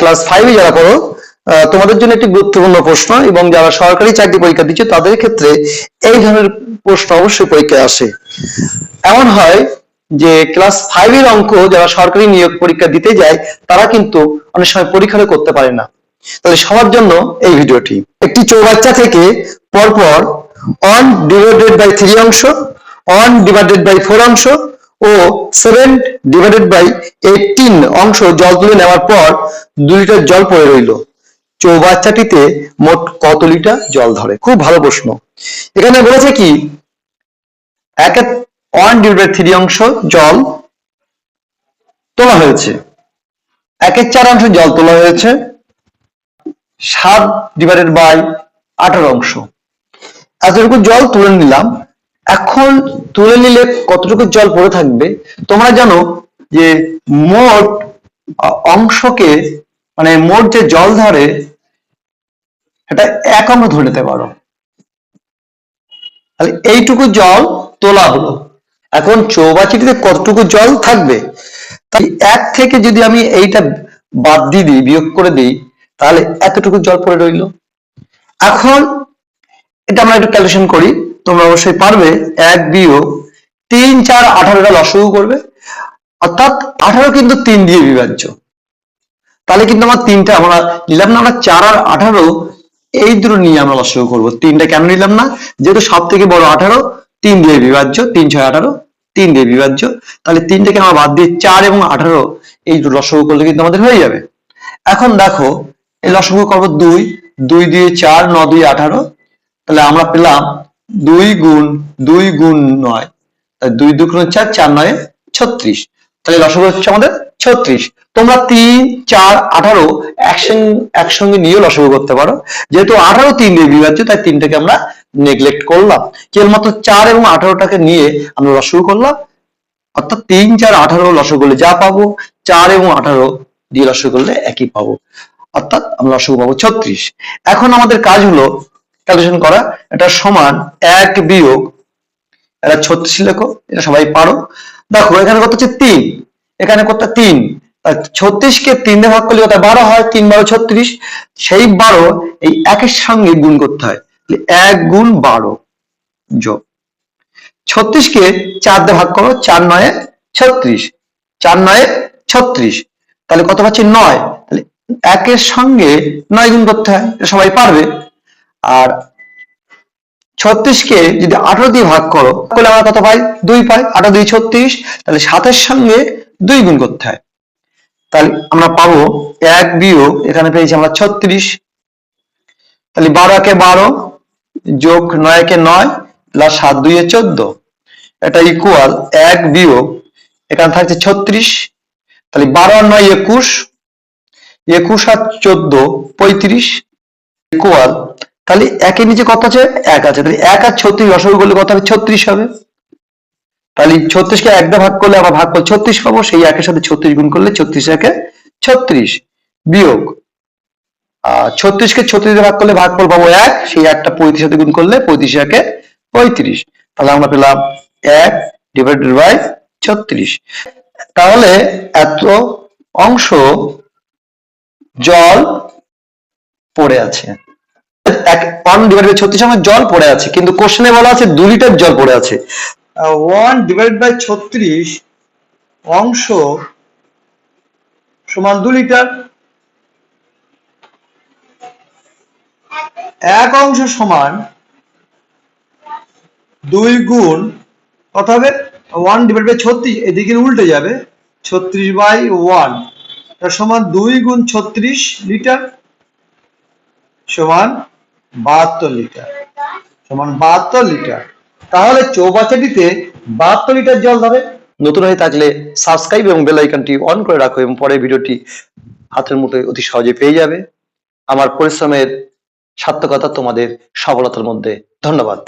Class ফাইভে যারা পড়ো তোমাদের জন্য একটি গুরুত্বপূর্ণ প্রশ্ন এবং যারা সরকারি চাকরি পরীক্ষা দিচ্ছে, তাদের ক্ষেত্রে এই ধরনের প্রশ্ন অবশ্যই পরীক্ষায় আসে। এমন হয় যে ক্লাস ফাইভের অঙ্ক যারা সরকারি নিয়োগ পরীক্ষা দিতে যায়, তারা কিন্তু অনেক সময় পরীক্ষা করতে পারে না। তাহলে সবার জন্য এই ভিডিওটি। একটি চৌবাচ্চা থেকে পরপর অন ডিভাইডেড বাই থ্রি অংশ অন ডিভাইডেড বাই ফোর অংশ ও সেভেন ডিভাইডেড বাই এইটিন অংশ জল তুলে নেওয়ার পর দু লিটার জল পড়ে রইল। চৌবাচ্চাটিতে মোট কত লিটার জল ধরে? খুব ভালো প্রশ্ন। এখানে বলেছে কি, একে ওয়ান ডিভাইডেড থ্রি অংশ জল তোলা হয়েছে। একের চার অংশ জল তোলা হয়েছে। সাত ডিভাইডেড বাই আঠারো অংশ। এতটুকু জল তুলে নিলাম। এখন তুলে নিলে কতটুকু জল পড়ে থাকবে? তোমরা জানো যে মোট অংশকে মানে মোট যে জল ধরে এটা এক অঙ্ক ধরে নিতে পারো। তাহলে এইটুকু জল তোলা হলো। এখন চৌবাচিটিতে কতটুকু জল থাকবে? তাই এক থেকে যদি আমি এইটা বাদ দিয়ে দিই, বিয়োগ করে দিই, তাহলে এতটুকু জল পড়ে রইল। এখন এটা আমরা একটু ক্যালকুলেশন করি। তোমরা অবশ্যই পারবে। এক বিয়োগ তিন, চার আঠারোটা লসগু করবে। অর্থাৎ আঠারো কিন্তু তিন দিয়ে বিভাজ্য। তাহলে কিন্তু আমার তিনটা আমরা নিলাম না, আমরা চার আর আঠারো, এই দুটো নিয়ে আমরা লসগু করব। তিনটা কেন নিলাম না? যেহেতু সব থেকে বড় আঠারো, তিন দিয়ে বিভাজ্য, তিন, ছয়, আঠারো, তিন দিয়ে বিভাজ্য। তাহলে তিনটাকে আমরা বাদ দিয়ে চার এবং আঠারো, এই দুটো লসগু করলে কিন্তু আমাদের হয়ে যাবে। এখন দেখো, এই লসগু করব দুই। দুই দিয়ে চার, ন দুই আঠারো। তাহলে আমরা পেলাম দুই গুণ দুই গুণ নয়। দুই দুগুণ চার চার নয়, ছত্রিশ। তাহলে লসগু হচ্ছে আমাদের ছত্রিশ। তোমরা তিন, চার, আঠারো একসঙ্গে একসঙ্গে নিয়েও লসগু করতে পারো। যেহেতু আঠারো তিন দিয়ে বিভাজ্য, তাই তিনটাকে আমরা নেগলেক্ট করলাম। কেবলমাত্র চার এবং আঠারোটাকে নিয়ে আমরা লসগু করলাম। অর্থাৎ তিন, চার, আঠারো লসগু করলে যা পাবো, চার এবং আঠারো দিয়ে লসগু একই পাবো। অর্থাৎ আমরা লসগু পাবো ছত্রিশ। এখন আমাদের কাজ হলো ক্যালকুলেশন করা, এটা সমান এক বিয়োগ, এটা ছত্রিশ লেখো, এটা সবাই পারো। দেখো, এখানে কত হচ্ছে তিন, এখানে কত তিন ছত্রিশ কে তিন দিয়ে ভাগ করলে ওটা বারো হয়? তিন বারো ছত্রিশ, সেই বারো এই একের সঙ্গে গুণ করতে হয় এক গুণ বারো, যোগ। ছত্রিশ কে চার দিয়ে ভাগ করো, চার নয় ছত্রিশ, চার নয় ছত্রিশ, তাহলে কত পাচ্ছি নয়, তাহলে একের সঙ্গে নয় গুণ করতে হয় সবাই পারবে। আর ছত্রিশ কে যদি আঠারো দিয়ে ভাগ করো, তাহলে আমরা কত পাই? দুই পাই। আঠারো দুই ছত্রিশ, তাহলে সাতের সঙ্গে দুই গুণ করতে হয়। তাহলে আমরা পাবো এক বিয়োগ, এখানে পেয়েছি আমরা ছত্রিশ। তাহলে বারো একে বারো যোগ নয় একে নয়, প্লাস সাত দুইয়ে চোদ্দ। এটা ইকুয়াল এক বিয়োগ, এখানে থাকছে ছত্রিশ। তাহলে বারো আর নয় একুশ একুশ আর চোদ্দ, পঁয়ত্রিশ। ইকুয়াল তাহলে একের নিচে কত আছে? এক আছে। তাহলে এক আর ছত্রিশ রসগোল করলে কত হবে? ছত্রিশ হবে। তাহলে ছত্রিশকে এক দিয়ে ভাগ করলে আবার ভাগ করলে ছত্রিশ পাবো। সেই একের সাথে ছত্রিশ গুণ করলে ছত্রিশ একে ছত্রিশ বিয়োগ। ছত্রিশকে ছত্রিশ ভাগ করলে ভাগ করলে পাবো এক। সেই একটা পঁয়ত্রিশ সাথে গুণ করলে পঁয়ত্রিশ একে পঁয়ত্রিশ। তাহলে আমরা পেলাম এক ডিভাইডেড বাই ছত্রিশ। তাহলে এত অংশ জল পড়ে আছে। এক ওয়ান ডিভাইড বাই ছত্রিশ আমার জল পড়ে আছে, কিন্তু কোশ্চেনে বলা আছে দু লিটার জল পড়ে আছে। ওয়ান ডিভাইড বাই ছত্রিশ অংশ সমান দু লিটার এক অংশ সমান দুই গুণ, কত হবে? ওয়ান ডিভাইড বাই ছত্রিশ এদিকে উল্টে যাবে। ছত্রিশ বাই ওয়ান সমান দুই গুণ ছত্রিশ লিটার সমান বাহাত্তর লিটার সমান বাহাত্তর লিটার। তাহলে চৌবাচ্চাটিতে বাহাত্তর লিটার জল ধরে। নতুন হয়ে থাকলে সাবস্ক্রাইব এবং বেল আইকনটি অন করে রাখো এবং পরে ভিডিওটি হাতের মুঠোয় অতি সহজে পেয়ে যাবে। আমার পরিশ্রমের সার্থকতা তোমাদের সফলতার মধ্যে। ধন্যবাদ।